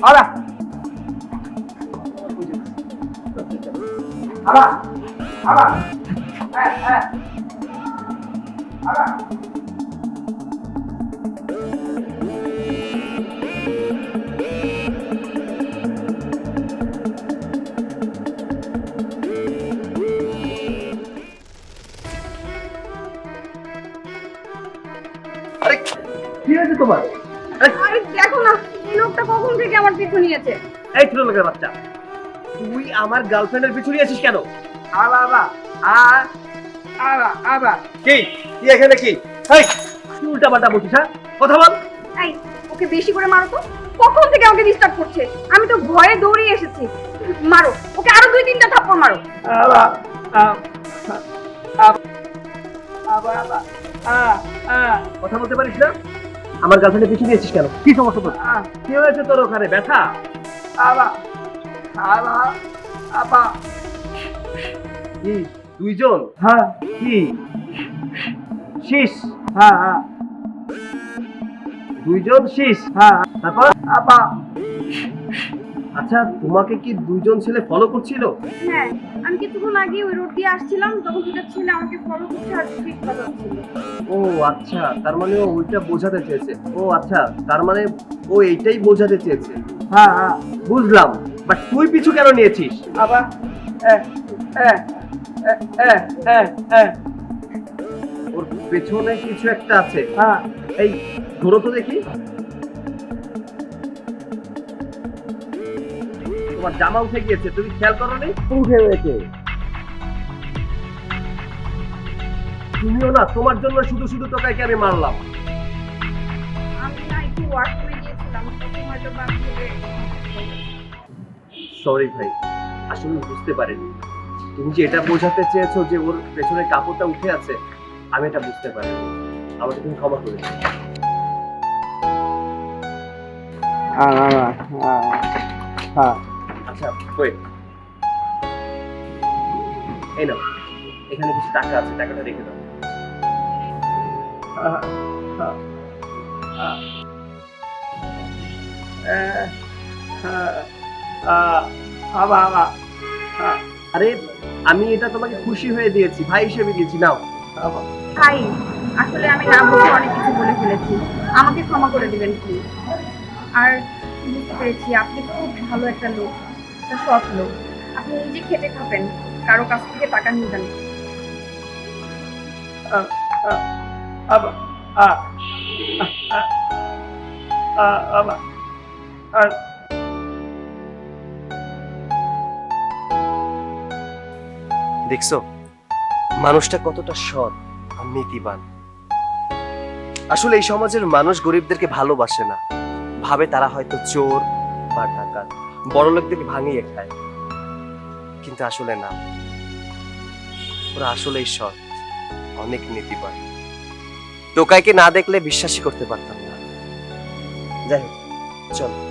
好的。好了好了。哎哎。好了。কি হয়েছে তোমার? আরে দেখো না এই লোকটা কখন থেকে আমার পিছু নিয়েছে? এই ছোট লোকের বাচ্চা তুই আমার গার্লফ্রেন্ডের পিছু নিয়ে আছিস কেন আ আবা আবা কি? কি এখানে কি? এই তুই উল্টা পাল্টা বলছিস হ্যাঁ? কথা বল। এই ওকে বেশি করে মারো তো। কখন থেকে আমাকে ডিস্টার্ব করছে? আমি তো ভয়ে দৌড়িয়ে এসেছি। মারো ওকে আরও দুই তিনটা থাপ্পড় মারো। আবা আবা আ আ। কথা বলতে পারিস না? আমার গার্লফ্রেন্ডে পিছিয়ে দিয়েছিস কেন? কি সমস্যা তোর? কি হয়েছে তোর ওখানে? ব্যথা? আবা আবা আবা। কি? দুইজন? হ্যাঁ। কি? শীষ হ্যাঁ হ্যাঁ। দুইজন শীষ হ্যাঁ। তারপর? আবা। আচ্ছা তোমাকে কি দুইজন ছেলে ফলো করছিল? হ্যাঁ আমি কিছুক্ষণ আগে ওই রোড দিয়ে আসছিলাম তখন দুটো ছেলে আমাকে ফলো করছে আর বাজাচ্ছিল ও আচ্ছা তার মানে ও ওইটা বোঝাতে চেয়েছে। ও আচ্ছা তার মানে ও এইটাই বোঝাতে চেয়েছে। হ্যাঁ হ্যাঁ বুঝলাম। বাট তুই পিছু কেন নিয়েছিস? আবা এ এ এ এ এ এ। ওর পেছনে কিছু একটা আছে। হ্যাঁ। এই ধরো তো দেখি। তোমার জামা উঠে গিয়েছে তুমি খেয়াল করো নি উঠে গেছে। তুমিও না তোমার জন্য শুধু শুধু তোকাইকে আমি মারলাম। আমি না একটু ওয়াশরুমে গিয়েছিলাম হয়তো বা সরি ভাই আসলে বুঝতে পারিনি। তুমি যে এটা বোঝাতে চেয়েছো যে ওর পেছনে কাপড়টা উঠে আছে আমি এটা বুঝতে পারিনি। আমাকে তুমি ক্ষমা করে দিও। হ্যাঁ হ্যাঁ। আচ্ছা ওয়েট এই নাও, এখানে কিছু টাকা আছে, টাকাটা রেখে দাও। আরে, আমি এটা তোমাকে খুশি হয়ে দিয়েছি, ভাই হিসেবে দিয়েছি, নাও। ভাই, আসলে আমি না বুঝে অনেক কিছু বলে ফেলেছি। আমাকে ক্ষমা করে দিবেন কি আর বুঝতে পেরেছি, আপনি খুব ভালো একটা লোক। একটা সৎ লোক আপনি নিজে খেটে খাবেন কারও কাছ থেকে টাকা নিবেন দেখছ মানুষটা কতটা সৎ আর নীতিবান আসলে এই সমাজের মানুষ গরিবদেরকে ভালোবাসে না ভাবে তারা হয়তো চোর বা ডাকাত বড় লোকদের ভাঙিয়ে খায়। কিন্তু আসলে না। ওরা আসলেই সৎ অনেক নীতি নীতিবান। টোকাইকে না দেখলে বিশ্বাসই করতে পারতাম না। যাই হোক, চলো।